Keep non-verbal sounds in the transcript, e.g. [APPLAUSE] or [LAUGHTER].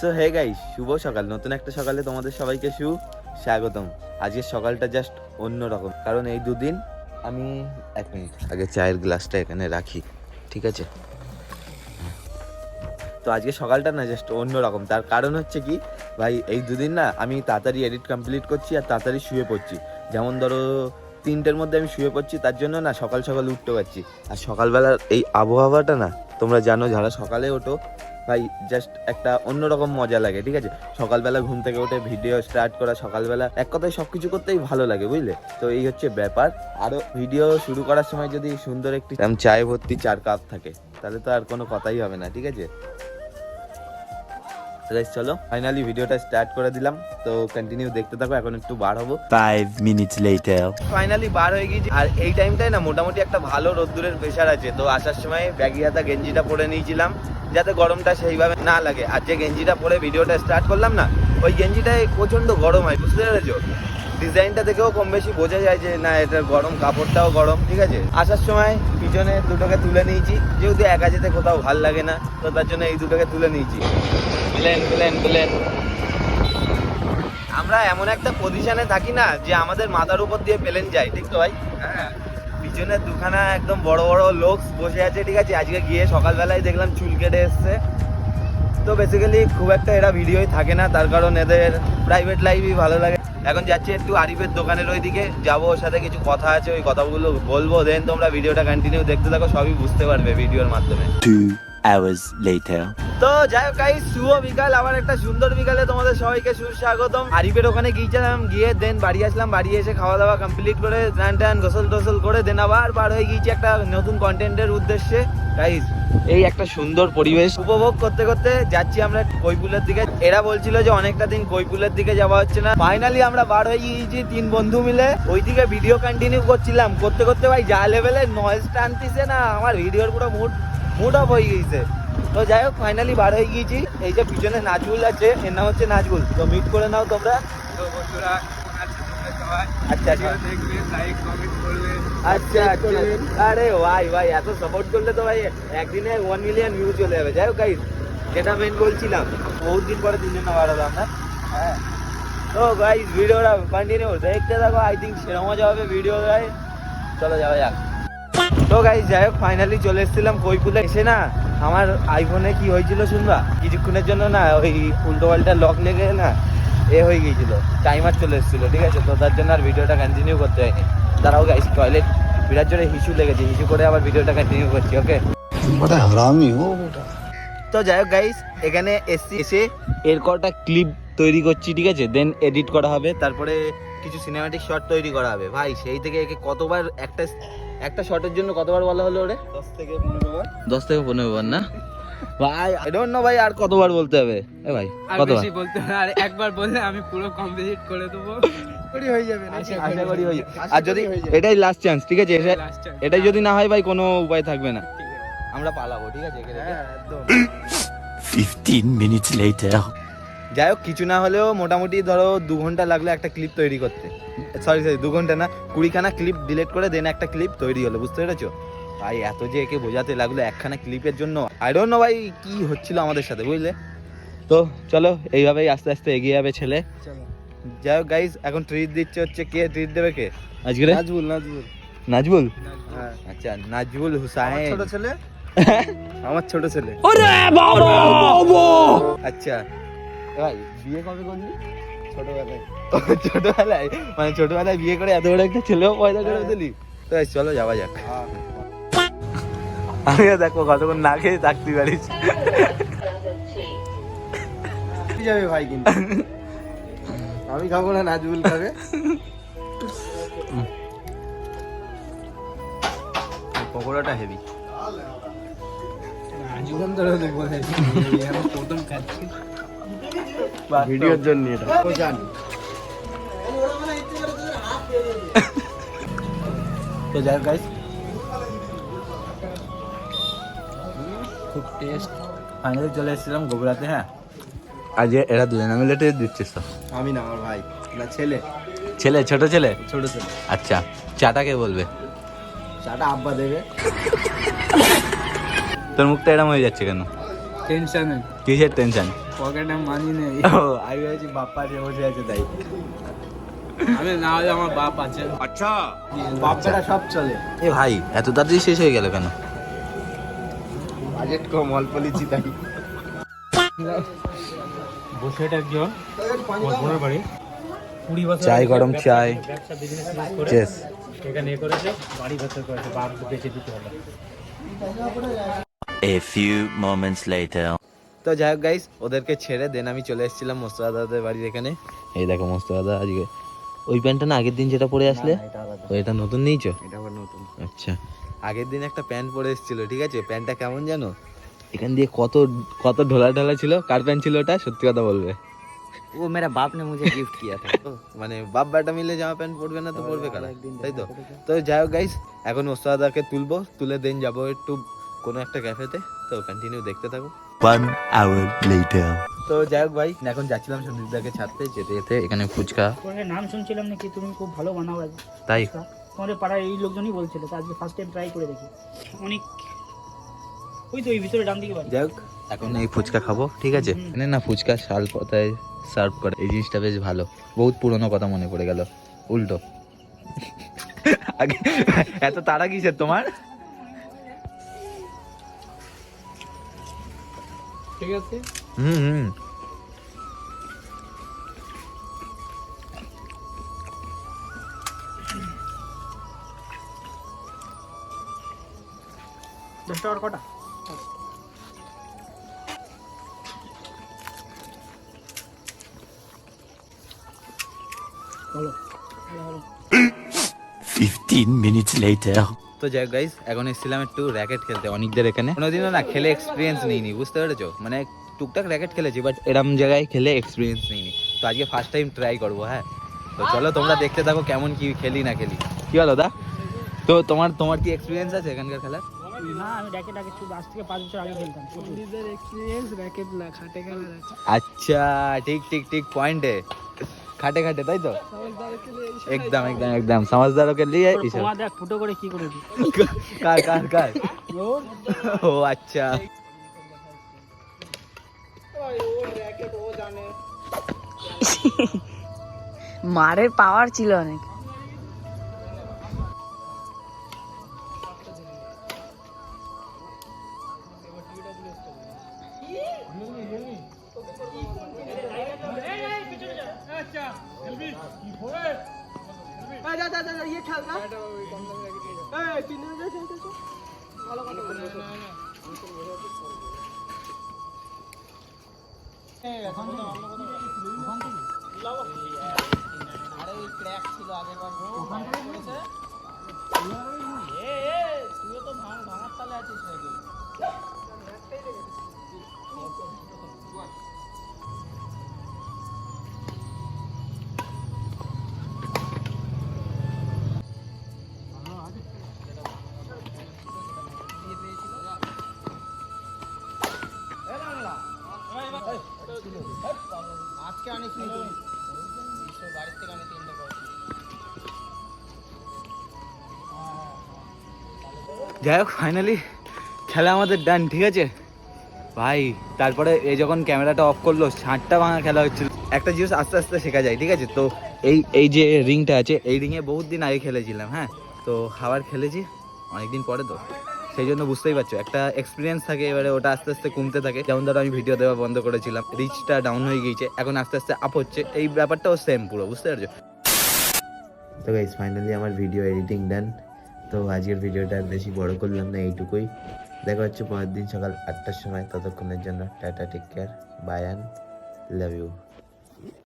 So hey গাই শুভ সকাল। নতুন একটা সকালে তোমাদের সবাইকে সু স্বাগতম। আজকের সকালটা জাস্ট অন্য রকম কারণ এই দুদিন আমি এক মিনিট আগে চায়ের গ্লাসটা এখানে রাখি, ঠিক আছে? তো আজকে সকালটা না জাস্ট অন্য রকম তার কারণ হচ্ছে কি, ভাই, এই দুদিন না আমি তাড়াতাড়ি এডিট কমপ্লিট করছি আর তাড়াতাড়ি শুয়ে পড়ছি। যেমন ধরো তিনটের মধ্যে আমি শুয়ে পড়ছি, তার জন্য না সকাল সকাল উঠতে পারছি। আর সকালবেলার এই আবহাওয়াটা না, তোমরা জানো যারা সকালে ওঠো, ভাই জাস্ট একটা অন্যরকম মজা লাগে, ঠিক আছে? সকালবেলা ঘুম থেকে উঠে ভিডিও স্টার্ট করা, সকালবেলা এক কথায় সব কিছু করতেই ভালো লাগে, বুঝলে? তো এই হচ্ছে ব্যাপার। আরও ভিডিও শুরু করার সময় যদি সুন্দর একটি চায়ে ভর্তি চার কাপ থাকে, তাহলে তো আর কোনো কথাই হবে না, ঠিক আছে? তো guys, চলো ফাইনালি ভিডিওটা স্টার্ট করে দিলাম। তো কন্টিনিউ দেখতে থাকো এখন একটু বার হব। Five মিনিটস লেটার ফাইনালি বার হয়ে গিয়েছি আর এই টাইমটাই না মোটামুটি একটা ভালো রোদ্দুরের প্রেশার আছে। তো আসার সময় ব্যাগি হাতা গেঞ্জিটা পরে নিয়েছিলাম যাতে গরমটা সেইভাবে না লাগে। আর যে গেঞ্জিটা পরে ভিডিওটা স্টার্ট করলাম না ওই গেঞ্জিটাই প্রচণ্ড গরম হয় বুঝতে পেরেছ? ডিজাইনটা দেখেও কম বেশি বোঝা যায় যে না এটার গরম কাপড়টাও গরম ঠিক আছে? আসার সময় পিছনে দুটোকে তুলে নিয়েছি যেহেতু একা যেতে কোথাও ভালো লাগে না তো তার জন্য এই দুটোকে তুলে নিয়েছি। Plain plain plain. আমরা এমন একটা পজিশনে থাকি না যে আমাদের মাথার উপর দিয়ে প্লেন যায় ঠিক তো ভাই? হ্যাঁ। পিছনে দুখানা একদম বড় বড় লোক বসে আছে ঠিক আছে? আজকে গিয়ে সকালবেলায় দেখলাম চুল কেটে এসছে। তো বেসিক্যালি খুব একটা এরা ভিডিওই থাকে না তার কারণ এদের প্রাইভেট লাইফই ভালো লাগে এখন যাচ্ছি একটু আরিফের দোকানের ওইদিকে। যাব ওর সাথে কিছু কথা আছে ওই কথাগুলো বলব। দেন তোমরা ভিডিওটা কন্টিনিউ দেখতে থাকো সবই বুঝতে পারবে ভিডিওর মাধ্যমে। Hours later. তো যাই হোক গাইস শুভ বিকাল। আবার একটা সুন্দর বিকালে তোমাদের সবাইকে সুস্বাগতম। আরিফের ওখানে গিয়েছিলাম গিয়ে দেন বাড়ি আসলাম। বাড়ি এসে খাওয়া দাওয়া কমপ্লিট করে স্নান টান গোসল টোসল করে দেন আবার বার হয়ে গিয়েছি একটা নতুন কন্টেন্টের উদ্দেশ্যে। গাইস এই একটা সুন্দর পরিবেশ। উপভোগ করতে করতে যাচ্ছি আমরা কৈপুলের দিকে। এরা বলছিল যে অনেকটা দিন কৈপুলের দিকে যাওয়া হচ্ছে না। ফাইনালি আমরা বার হয়ে গিয়েছি তিন বন্ধু মিলে। ওই দিকে ভিডিও কন্টিনিউ করছিলাম। করতে করতে ভাই যা লেভেলের নয়েজটা আনতেছে না, আমার ভিডিওর পুরো মুড মুড অফ হয়ে গিয়েছে তো যাই হোক ফাইনালি বার হয়ে গিয়েছি। এই যে পিছনে নাজবুল আছে, এর নাম হচ্ছে নাজবুল। তো মিট করে নাও তোমরা। বন্ধুরা আচ্ছা আচ্ছা। আচ্ছা হ্যাঁ। ভিডিওটা আই থিঙ্ক মজা হবে ভিডিও যাক। তো যাই হোক ফাইনালি চলে এসেছিলাম কৈপুলে এসে না, আমার আইফোনে কি হয়েছিল শুনবা? কিছুক্ষণের জন্য না, ওই উল্টো পাল্টা লক লেগে না এ হয়ে গিয়েছিল টাইমার চলে এসেছিল ঠিক আছে? তো তার জন্য আর ভিডিওটা কন্টিনিউ করতে হয়নি। তারাও গাইস টয়লেট বিরাট জোরে হিসু লেগেছে হিসু করে আবার ভিডিওটা কন্টিনিউ করছি ওকে তো যাই হোক গাইস এখানে এসছি এসে এর কটা ক্লিপ তৈরি করছি ঠিক আছে? দেন এডিট করা হবে তারপরে কিছু সিনেমাটিক শট তৈরি করা হবে। ভাই সেই থেকে একে কতবার একটা একটা শটের জন্য কতবার বলা হলো ওরে? দশ থেকে পনেরো বার। দশ থেকে পনেরো বার না? ভাই আই ডোন্ট নো ভাই আর কতবার বলতে হবে? এ ভাই কতবার? বেশি বলতে হবে আর একবার বললে আমি পুরো কমপ্লিট করে দেবো। করি হয়ে যাবে নাকি আশা করি হয়ে যাবে। আর যদি এটাই লাস্ট চান্স ঠিক আছে? এটা- এটাই যদি না হয় ভাই কোনো উপায় থাকবে না। আমরা পালাবো ঠিক আছে? একে হ্যাঁ একদম। Fifteen minutes later. যাই হোক কিছু না হলেও মোটামুটি ধরো দু ঘণ্টা লাগল একটা ক্লিপ তৈরি করতে। সরি সরি দু ঘণ্টা না কুড়িখানা ক্লিপ ডিলিট করে দেন একটা ক্লিপ তৈরি হলো বুঝতে পেরেছ? ভাই এত যে একে বোঝাতে লাগল একখানা ক্লিপের জন্য। আই ডোন্ট নো ভাই কি হচ্ছিল আমাদের সাথে বুঝলে? তো চলো এইভাবেই আস্তে আস্তে এগিয়ে যাবে ছেলে। যাই হোক গাইজ এখন ট্রিট দিচ্ছে হচ্ছে কে? ট্রিট দেবে কে? আজকে নাজবুল। নাজবুল। নাজবুল? হ্যাঁ। আচ্ছা নাজবুল আমার হুসাইন ছোট ছেলে? [LAUGHS] আমার ছোট ছেলে। ওরে বাবা! আচ্ছা। ভাই বিয়ে কবে করলি? ছোটবেলায়। ছোটবেলায়? মানে ছোটবেলায় বিয়ে করে এত বড় একটা ছেলেও পয়দা করে দিলি? তো চলো যাওয়া যাক। আমিও দেখো কতক্ষণ না খেয়ে থাকতে পারিস। কি যাবে ভাই কিন্তু। আমি খাব না নাজবুল খাবে। পকোড়াটা হেভি। ভিডিওর জন্য এটা। জানি। তো যাই গাইস খুব টেস্ট ফাইনালি চলে এসেছিলাম গোবরাতে হ্যাঁ। আজ এরা দুজনে মিলে টেস্ট দিচ্ছিস তো? আমি না আমার ভাই। না ছেলে। ছেলে ছোট ছেলে? ছোট ছেলে। আচ্ছা চাটা কে বলবে? চাটা আব্বা দেবে। তোর মুখটা এরম হয়ে যাচ্ছে কেন? টেনশনে কিসের টেনশন পকেটে মানি নেই। ও আমি ভেবেছি বাপ্পা যে বসে আছে তাই। আমি না হলে আমার বাপ আছে। আচ্ছা। বাপটা সব চলে। এ ভাই এত তাড়াতাড়ি শেষ হয়ে গেল কেন? বাজেট কম অল্প লিচি তাই। বসে একজন বোনের বাড়ি। কুড়ি বছর চাই গরম চাই। ব্যবসা বিজনেস করে চেস এখানে এ করেছে বাড়ি ঘর করেছে বাপ বেঁচে দিতে হলো A few moments later. তো যাই হোক গাইস ওদেরকে ছেড়ে দেন আমি চলে এসেছিলাম মোস্তফা দাদাদের বাড়ির এখানে। এই দেখো মোস্তফা দাদা আজকে। ওই প্যান্টটা না আগের দিন যেটা পরে আসলে? ও এটা নতুন নিয়েছো? এটা আবার নতুন। আচ্ছা। আগের দিন একটা প্যান্ট পরে এসেছিল ঠিক আছে? প্যান্টটা কেমন জানো? এখান দিয়ে কত কত ঢোলা ঢোলা ছিল কার প্যান্ট ছিল ওটা? সত্যি কথা বলবে। ও মেরা বাপ নে মুঝে গিফট কিয়া থা [LAUGHS] মানে বাপ বেটা মিলে জামা প্যান্ট পরবে না তো পরবে কারা? তাই তো? তো যাও গাইস এখন ওস্তাদাকে তুলবো তুলে দেন যাব একটু কোন একটা ক্যাফেতে। তো কন্টিনিউ দেখতে থাকো। ওয়ান আওয়ার লেটার তো যাই হোক ভাই এখন যাচ্ছিলাম সন্দীপদাকে ছাড়তে যেতে যেতে এখানে ফুচকা। নাম শুনছিলাম নাকি তুমি খুব ভালো বানাও তাই? তোমাদের পাড়ার এই লোকজনই বলছিল তো আজকে ফার্স্ট টাইম ট্রাই করে দেখি। অনেক ওই তো ওই ভিতরে ডান দিকে বাড়ি। যাই হোক এখন এই ফুচকা খাব ঠিক আছে। এখানে না ফুচকা শাল পাতায় সার্ভ করে। এই জিনিসটা বেশ ভালো। বহুত পুরনো কথা মনে পড়ে গেল। উল্টো। আগে এত তাড়া কিসের তোমার? ঠিক আছে। হুম হুম। দশ টাকার কটা। বলো ভালো ভালো 15 minutes later. তো যাই গাইস এখন এসেছিলাম একটু র্যাকেট খেলতে অনেকদের এখানে। কোনোদিনও না খেলে এক্সপিরিয়েন্স নিইনি বুঝতে পেরেছ? মানে টুকটাক র্যাকেট খেলেছি বাট এরম জায়গায় খেলে এক্সপিরিয়েন্স নিইনি। তো আজকে ফার্স্ট টাইম ট্রাই করব হ্যাঁ? তো চলো তোমরা দেখতে থাকো কেমন কি খেলি না খেলি। কি বলো দা তো তোমার তোমার কি এক্সপিরিয়েন্স আছে এখানকার খেলার? না আমি আচ্ছা ঠিক ঠিক ঠিক পয়েন্ট খাটে খাটে তাই তো? একদম একদম একদম। সমাজদারকে লিয়ে ইসব দেখ ফুটো করে কি করে কার কার কার? ও আচ্ছা। মারের পাওয়ার ছিল অনেক। আরে তুইও তো ভাঙার তালে আছিস নাকি? আজকে আনিস নি তুই বাড়ির থেকে আমি তিনটে করেছি যাই হোক ফাইনালি খেলা আমাদের ডান ঠিক আছে? ভাই তারপরে এই যখন ক্যামেরাটা অফ করল ষাটটা ভাঙা খেলা হচ্ছিল। একটা জিনিস আস্তে আস্তে শেখা যায় ঠিক আছে? তো এই এই যে রিংটা আছে এই রিংয়ে বহুত দিন আগে খেলেছিলাম হ্যাঁ? তো আবার খেলেছি অনেকদিন পরে তো। সেই জন্য বুঝতেই পারছ। একটা এক্সপিরিয়েন্স থাকে, এবারে ওটা আস্তে আস্তে কমতে থাকে। যেমন ধরো আমি ভিডিও দেওয়া বন্ধ করেছিলাম রিচটা ডাউন হয়ে গিয়েছে, এখন আস্তে আস্তে আপ হচ্ছে। এই ব্যাপারটাও সেম পুরো, বুঝতে পারছ? তো গাইস ফাইনালি আমার ভিডিও এডিটিং ডান তো আজকের ভিডিওটা বেশি বড় করলাম না, এইটুকুই। দেখা হচ্ছে পরের দিন সকাল আটটার সময়। ততক্ষণের জন্য tata take care bye and love you